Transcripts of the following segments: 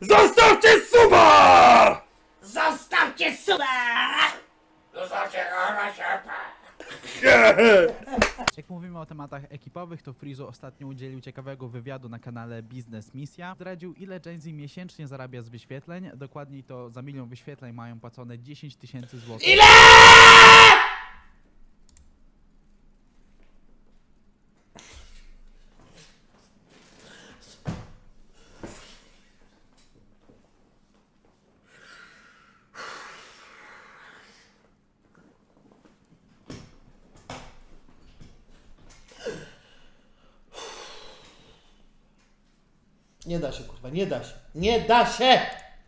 Zostawcie suba! Zostawcie suba! Jak mówimy o tematach ekipowych, to Frizo ostatnio udzielił ciekawego wywiadu na kanale Biznes Misja. Zdradził ile Gen Z miesięcznie zarabia z wyświetleń. Dokładniej to za milion wyświetleń mają płacone 10 tysięcy złotych. Ile? Nie da się, kurwa, nie da się. Nie da się!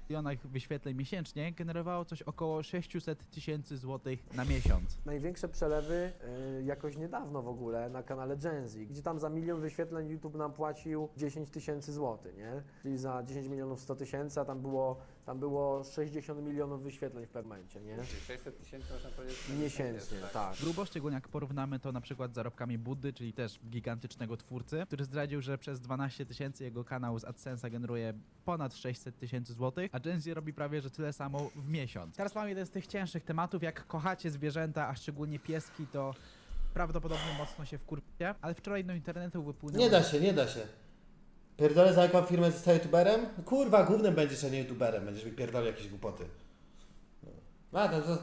Milionach wyświetleń miesięcznie generowało coś około 600 tysięcy złotych na miesiąc. Największe przelewy y, jakoś niedawno w ogóle na kanale Gen Z, gdzie tam za milion wyświetleń YouTube nam płacił 10 tysięcy złotych, nie? Czyli za 10 milionów 100 tysięcy, a tam było, tam było 60 milionów wyświetleń w pewnym momencie, nie? 600 tysięcy można powiedzieć. że Miesięcznie, jest, tak. Grubo, szczególnie jak porównamy to na przykład z zarobkami Buddy, czyli też gigantycznego twórcy, który zdradził, że przez 12 tysięcy jego kanał z AdSense'a generuje ponad 600 tysięcy złotych, a Gen Z robi prawie że tyle samo w miesiąc. Teraz mam jeden z tych cięższych tematów, jak kochacie zwierzęta, a szczególnie pieski, to prawdopodobnie mocno się wkurwicie, ale wczoraj do internetu wypłynęło... Nie da się, nie da się. Pierdolę za jaką firmę zostaję youtuberem? Kurwa, głównym będziesz, a nie youtuberem. Będziesz mi pierdolił jakieś głupoty. No, a to... to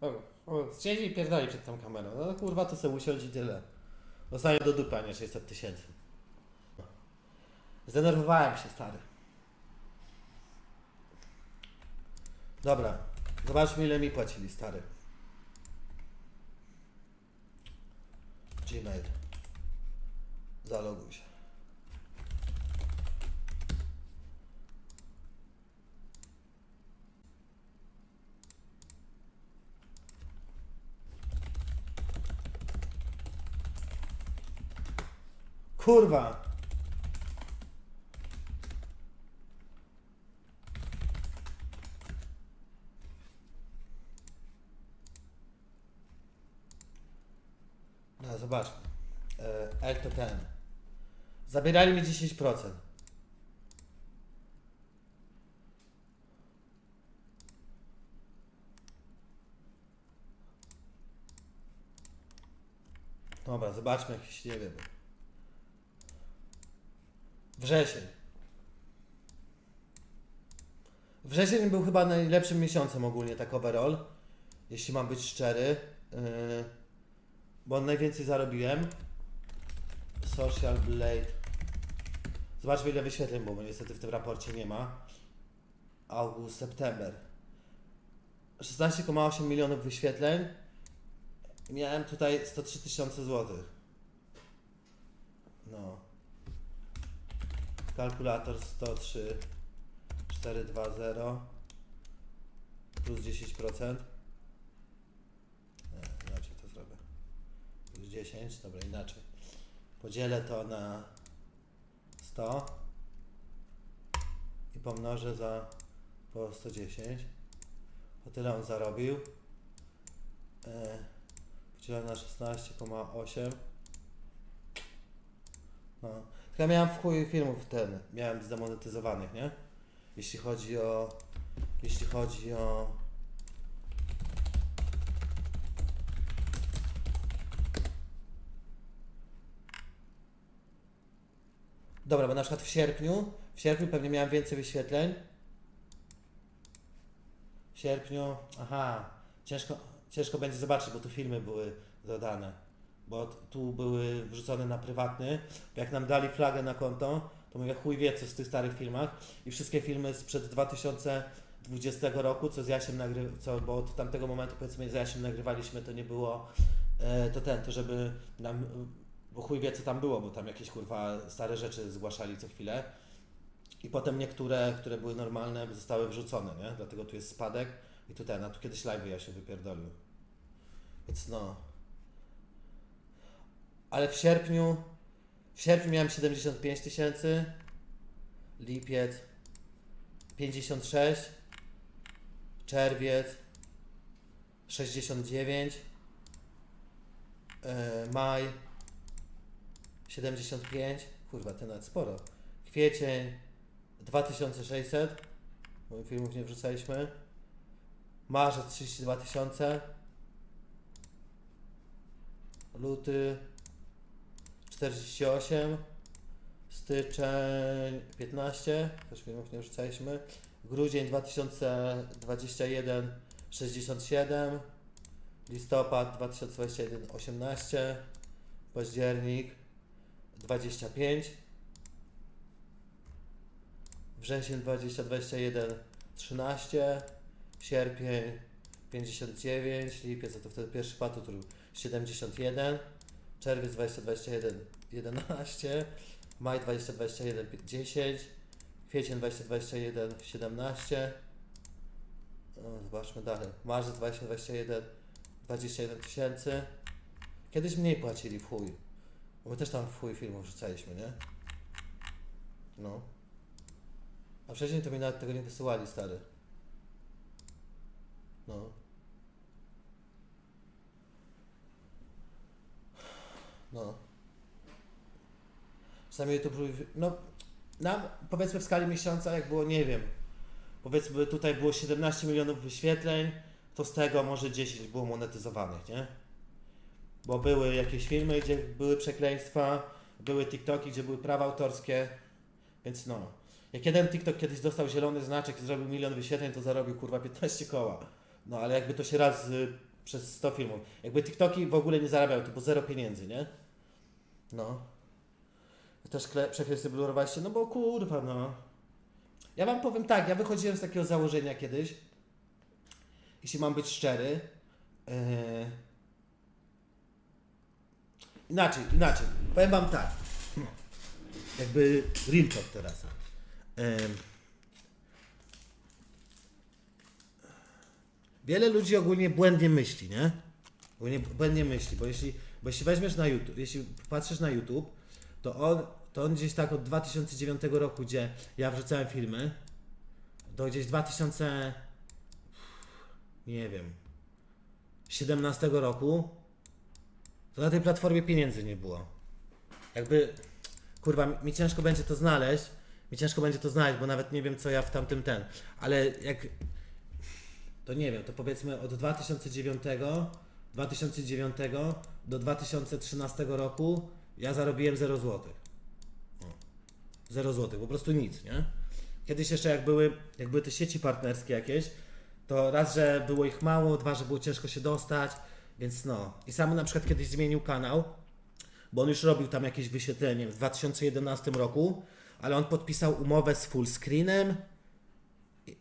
o, o, siedzi i pierdoli przed tą kamerą. No kurwa, to sobie usiądź i tyle. Dostaję do dupy, a nie 600 tysięcy. Zdenerwowałem się, stary. Dobra, zobaczmy ile mi płacili, stary. Gmail. Zaloguj się. Kurwa! No, zobaczmy. E, L to ten. Zabierali mi 10%. Dobra, zobaczmy jakiś, nie wiem. Wrzesień. Wrzesień był chyba najlepszym miesiącem ogólnie, tak overall. Jeśli mam być szczery. Yy, bo najwięcej zarobiłem. Social Blade. Zobaczmy ile wyświetleń było, bo niestety w tym raporcie nie ma. August, september. 16,8 milionów wyświetleń. Miałem tutaj 103 tysiące złotych. No. Kalkulator 103 420 plus 10%. Nie, inaczej to zrobię. Plus 10, dobra, inaczej. Podzielę to na 100 i pomnożę za po 110. O tyle on zarobił. E, na 16,8. No. Tylko ja miałem w chuj filmów ten, miałem zdemonetyzowanych, nie? Jeśli chodzi o, jeśli chodzi o Dobra, bo na przykład w sierpniu, w sierpniu pewnie miałem więcej wyświetleń. W sierpniu, aha, ciężko, ciężko będzie zobaczyć, bo tu filmy były dodane. Bo tu były wrzucone na prywatny. Jak nam dali flagę na konto, to mówię chuj wie co z tych starych filmach. I wszystkie filmy sprzed 2020 roku, co z Jasiem nagry, co, bo od tamtego momentu powiedzmy z Jasiem nagrywaliśmy, to nie było, e, to ten, to żeby nam, bo chuj wie co tam było, bo tam jakieś kurwa stare rzeczy zgłaszali co chwilę. I potem niektóre, które były normalne, zostały wrzucone, nie? Dlatego tu jest spadek i tu ten, a tu kiedyś live ja się wypierdolił. Więc no. Ale w sierpniu, w sierpniu miałem 75 tysięcy, lipiec 56, czerwiec 69, e, maj 75, kurwa, to nawet sporo, kwiecień 2600, bo filmów nie wrzucaliśmy. Marzec 32 tysiące. Luty 48. Styczeń 15, też filmów nie wrzucaliśmy. Grudzień 2021 67. Listopad 2021 18. Październik 25. Wrzesień 2021 13. Sierpień 59. Lipiec to wtedy pierwszy patu, który 71. Czerwiec 2021 11. Maj 2021 10. Kwiecień 2021 17. O, zobaczmy dalej. Marzec 2021 21 tysięcy. Kiedyś mniej płacili w chuj. Bo my też tam w chuj filmów wrzucaliśmy, nie? No. A wcześniej to mi nawet tego nie wysyłali, stary. No. No. Czasami YouTube, no, nam, powiedzmy w skali miesiąca, jak było, nie wiem, powiedzmy tutaj było 17 milionów wyświetleń, to z tego może 10 było monetyzowanych, nie? Bo były jakieś filmy, gdzie były przekleństwa, były TikToki, gdzie były prawa autorskie, więc no. Jak jeden TikTok kiedyś dostał zielony znaczek i zrobił milion wyświetleń, to zarobił kurwa 15 koła. No ale jakby to się raz y, przez 100 filmów. Jakby TikToki w ogóle nie zarabiały, to było zero pieniędzy, nie? No. Też przekleństwo blurowaliście, no bo kurwa, no. Ja wam powiem tak, ja wychodziłem z takiego założenia kiedyś, jeśli mam być szczery, yy... inaczej, inaczej, powiem wam tak, jakby real teraz. Wiele ludzi ogólnie błędnie myśli, nie? Ogólnie błędnie myśli, bo jeśli, bo jeśli weźmiesz na YouTube, jeśli patrzysz na YouTube, to on, to on gdzieś tak od 2009 roku, gdzie ja wrzucałem filmy, do gdzieś 2000, nie wiem, 17 roku, to na tej platformie pieniędzy nie było. Jakby, kurwa, mi ciężko będzie to znaleźć, mi ciężko będzie to znaleźć, bo nawet nie wiem, co ja w tamtym ten, ale jak, to nie wiem, to powiedzmy od 2009, 2009 do 2013 roku ja zarobiłem 0 zł. 0 zł, po prostu nic, nie? Kiedyś jeszcze jak były, jak były te sieci partnerskie jakieś, to raz, że było ich mało, dwa, że było ciężko się dostać, więc no. I sam na przykład kiedyś zmienił kanał, bo on już robił tam jakieś wyświetlenie w 2011 roku, ale on podpisał umowę z fullscreenem, i-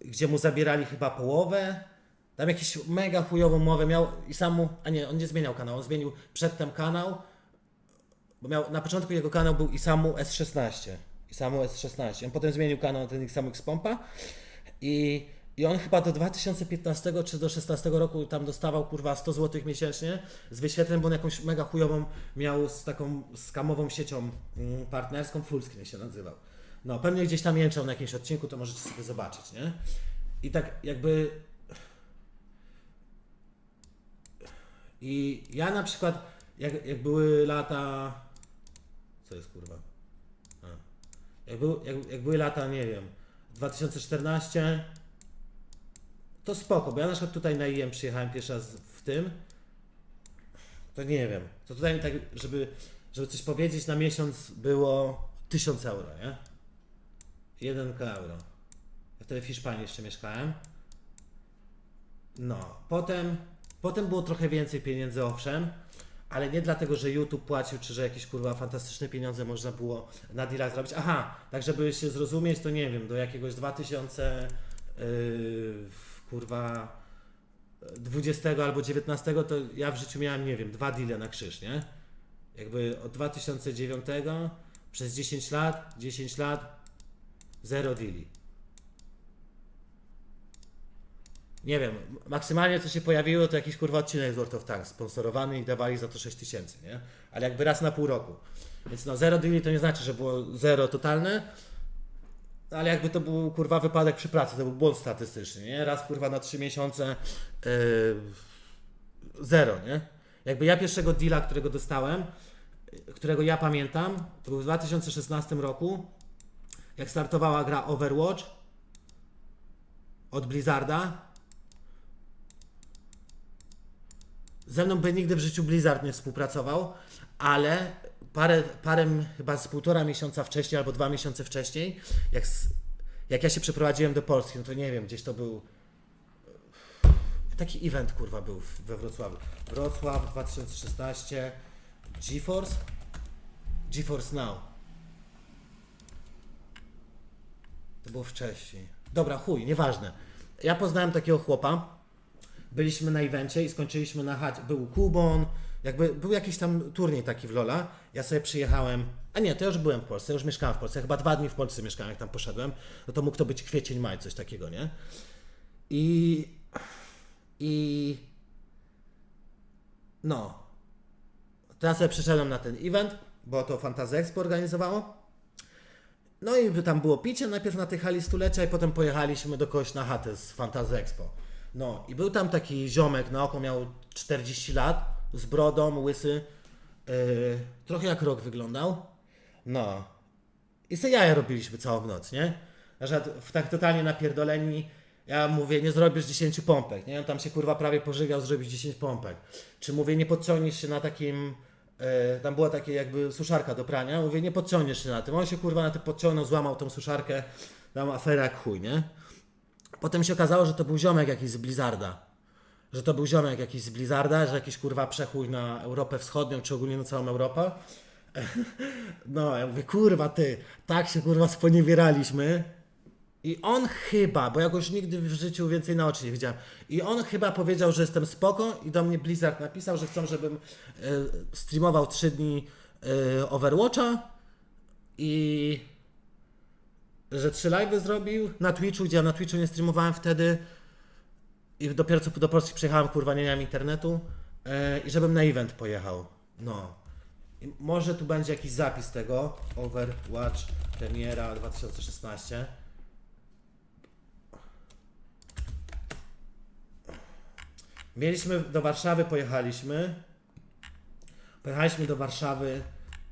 gdzie mu zabierali chyba połowę. Tam jakieś mega chujową umowę miał i sam mu, a nie, on nie zmieniał kanału, on zmienił przedtem kanał, bo miał, na początku jego kanał był Isamu S16. Isamu S16. On potem zmienił kanał na ten Isamu X-Pompa i, i on chyba do 2015 czy do 16 roku tam dostawał kurwa 100 zł miesięcznie z wyświetleń, bo on jakąś mega chujową miał z taką skamową siecią mm, partnerską, Fullscreen się nazywał. No, pewnie gdzieś tam jęczał na jakimś odcinku, to możecie sobie zobaczyć, nie? I tak jakby I ja na przykład, jak, jak były lata. Co jest kurwa? Jak, był, jak, jak były lata, nie wiem, 2014, to spoko, bo ja na przykład tutaj na IM przyjechałem pierwszy raz w tym. To nie wiem. To tutaj tak, żeby, żeby coś powiedzieć, na miesiąc było 1000 euro, nie? 1 euro. Ja wtedy w Hiszpanii jeszcze mieszkałem. No, potem, potem było trochę więcej pieniędzy, owszem, ale nie dlatego, że YouTube płacił, czy że jakieś kurwa fantastyczne pieniądze można było na dealach zrobić. Aha, tak żeby się zrozumieć, to nie wiem, do jakiegoś 2000 yy, kurwa 20 albo 19 to ja w życiu miałem, nie wiem, dwa deale na krzyż, nie? Jakby od 2009 przez 10 lat, 10 lat, zero deali. Nie wiem, maksymalnie co się pojawiło to jakiś kurwa odcinek z World of Tanks sponsorowany i dawali za to 6 tysięcy, nie? Ale jakby raz na pół roku. Więc no zero deali to nie znaczy, że było zero totalne, ale jakby to był kurwa wypadek przy pracy, to był błąd statystyczny, nie? Raz kurwa na 3 miesiące yy, zero, nie? Jakby ja pierwszego deala, którego dostałem, którego ja pamiętam, to był w 2016 roku, jak startowała gra Overwatch od Blizzarda. Ze mną by nigdy w życiu Blizzard nie współpracował, ale parę, parę chyba z półtora miesiąca wcześniej albo dwa miesiące wcześniej, jak, jak ja się przeprowadziłem do Polski, no to nie wiem, gdzieś to był taki event kurwa był we Wrocławiu. Wrocław 2016 GeForce GeForce Now. To było wcześniej. Dobra, chuj, nieważne. Ja poznałem takiego chłopa. Byliśmy na evencie i skończyliśmy na chacie. Był Kubon, jakby był jakiś tam turniej taki w Lola. Ja sobie przyjechałem. A nie, to ja już byłem w Polsce, ja już mieszkałem w Polsce. Ja chyba dwa dni w Polsce mieszkałem, jak tam poszedłem. No to mógł to być kwiecień, maj, coś takiego, nie? I. I. No. Teraz sobie przyszedłem na ten event, bo to Fantasy Expo organizowało. No i tam było picie najpierw na tej hali stulecia i potem pojechaliśmy do kogoś na chatę z Fantasy Expo. No i był tam taki ziomek na oko, miał 40 lat, z brodą, łysy, yy, trochę jak rok wyglądał. No. I se jaja robiliśmy całą noc, nie? W tak totalnie napierdoleni, ja mówię, nie zrobisz 10 pompek, nie? On tam się kurwa prawie pożygał zrobić 10 pompek. Czy mówię, nie podciągniesz się na takim, e, tam była takie jakby suszarka do prania, mówię, nie podciągniesz się na tym. On się kurwa na tym podciągnął, złamał tą suszarkę, tam afera jak chuj, nie? Potem się okazało, że to był ziomek jakiś z Blizzarda. Że to był ziomek jakiś z Blizzarda, że jakiś kurwa przechój na Europę Wschodnią, czy ogólnie na całą Europę. No, ja mówię, kurwa ty, tak się kurwa sponiewieraliśmy. I on chyba, bo ja go już nigdy w życiu więcej na oczy nie widziałem. I on chyba powiedział, że jestem spoko i do mnie Blizzard napisał, że chcą, żebym e, streamował 3 dni e, Overwatcha i że trzy live'y zrobił na Twitchu, gdzie ja na Twitchu nie streamowałem wtedy i dopiero co do Polski przyjechałem, kurwa, nie miałem internetu e, i żebym na event pojechał. No. I może tu będzie jakiś zapis tego. Overwatch premiera 2016. Mieliśmy do Warszawy, pojechaliśmy. Pojechaliśmy do Warszawy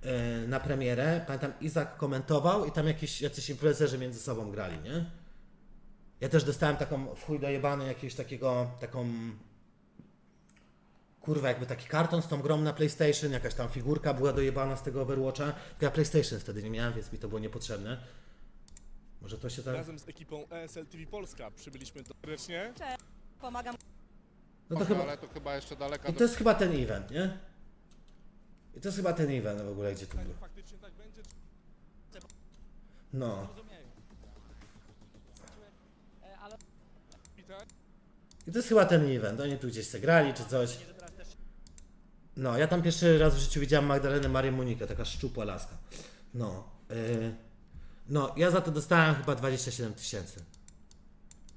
e, na premierę. Pamiętam, Izak komentował i tam jakieś jacyś influencerzy między sobą grali, nie? Ja też dostałem taką w chuj dojebany jakiegoś takiego, taką kurwa, jakby taki karton z tą grą na PlayStation, jakaś tam figurka była dojebana z tego Overwatcha. Tylko ja PlayStation wtedy nie miałem, więc mi to było niepotrzebne. Może to się tak... Razem z ekipą ESL TV Polska przybyliśmy do serdecznie. Pomagam. No to chyba... Ale to chyba jeszcze daleka I do... to jest chyba ten event, nie? I to jest chyba ten event w ogóle, gdzie tu był. Faktycznie tak będzie. No. I to jest chyba ten event. Oni tu gdzieś se grali czy coś. No, ja tam pierwszy raz w życiu widziałem Magdalenę Marię Monikę, taka szczupła laska. No. Yy, no, ja za to dostałem chyba 27 tysięcy.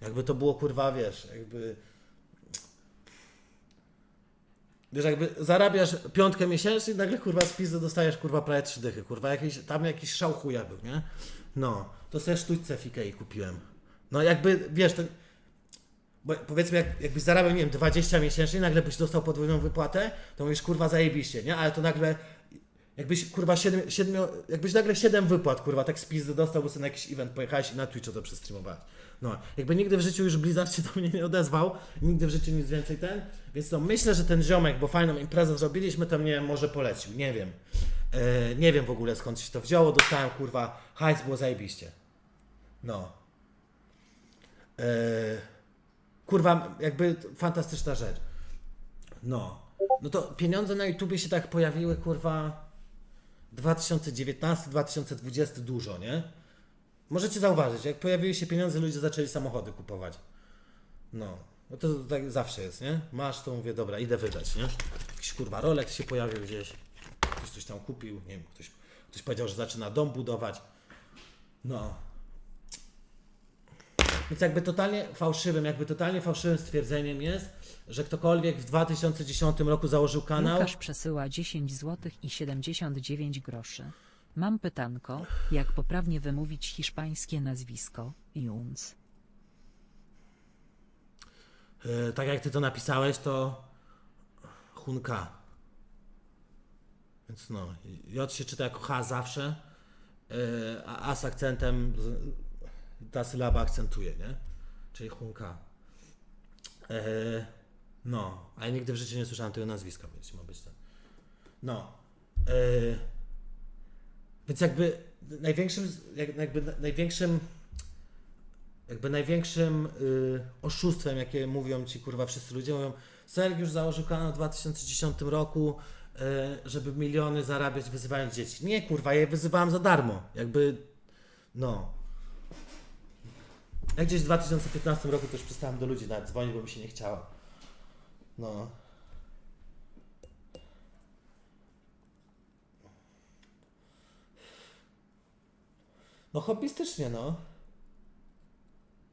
Jakby to było kurwa, wiesz, jakby. Wiesz, jakby zarabiasz piątkę miesięcznie i nagle kurwa z pizzy dostajesz kurwa prawie trzy dychy, kurwa, jakiś, tam jakiś szał chuja był, nie? No, to sobie sztućce w kupiłem. No jakby, wiesz, to, bo powiedzmy, jak, jakbyś zarabiał, nie wiem, 20 miesięcznie, nagle byś dostał podwójną wypłatę, to mówisz, kurwa, zajebiście, nie? Ale to nagle, jakbyś, kurwa, 7, 7, jakbyś nagle 7 wypłat, kurwa, tak z pizdy dostał, bo sobie na jakiś event pojechałeś i na Twitchu to przestreamowałeś. No, jakby nigdy w życiu już Blizzard się do mnie nie odezwał, nigdy w życiu nic więcej ten, więc no myślę, że ten ziomek, bo fajną imprezę zrobiliśmy, to mnie może polecił, nie wiem. E, nie wiem w ogóle skąd się to wzięło, dostałem, kurwa, hajs, było zajebiście. No. E, kurwa, jakby fantastyczna rzecz. No. No to pieniądze na YouTubie się tak pojawiły, kurwa, 2019-2020 dużo, nie? Możecie zauważyć, jak pojawiły się pieniądze, ludzie zaczęli samochody kupować. No. No to tak zawsze jest, nie? Masz, to mówię, dobra, idę wydać, nie? Jakiś kurwa Rolex się pojawił gdzieś. Ktoś coś tam kupił, nie wiem, ktoś, ktoś powiedział, że zaczyna dom budować. No. Więc jakby totalnie fałszywym, jakby totalnie fałszywym stwierdzeniem jest, że ktokolwiek w 2010 roku założył kanał. Łukasz przesyła 10 zł i 79 groszy. Mam pytanko, jak poprawnie wymówić hiszpańskie nazwisko, Junz? E, tak jak ty to napisałeś, to Hunka. Więc no, J się czyta jako H zawsze. e, a a z akcentem, z- ta sylaba akcentuje, nie? Czyli hunka. E, no, a ja nigdy w życiu nie słyszałem tego nazwiska, więc ma być ten. No. E, więc jakby największym, jak- jakby na- największym jakby największym y, oszustwem, jakie mówią ci kurwa wszyscy ludzie, mówią Sergiusz założył kanał w 2010 roku, y, żeby miliony zarabiać wyzywając dzieci. Nie kurwa, ja je wyzywałem za darmo. Jakby, no. Jak gdzieś w 2015 roku też przestałem do ludzi nawet dzwonić, bo mi się nie chciało. No. No hobbystycznie, no.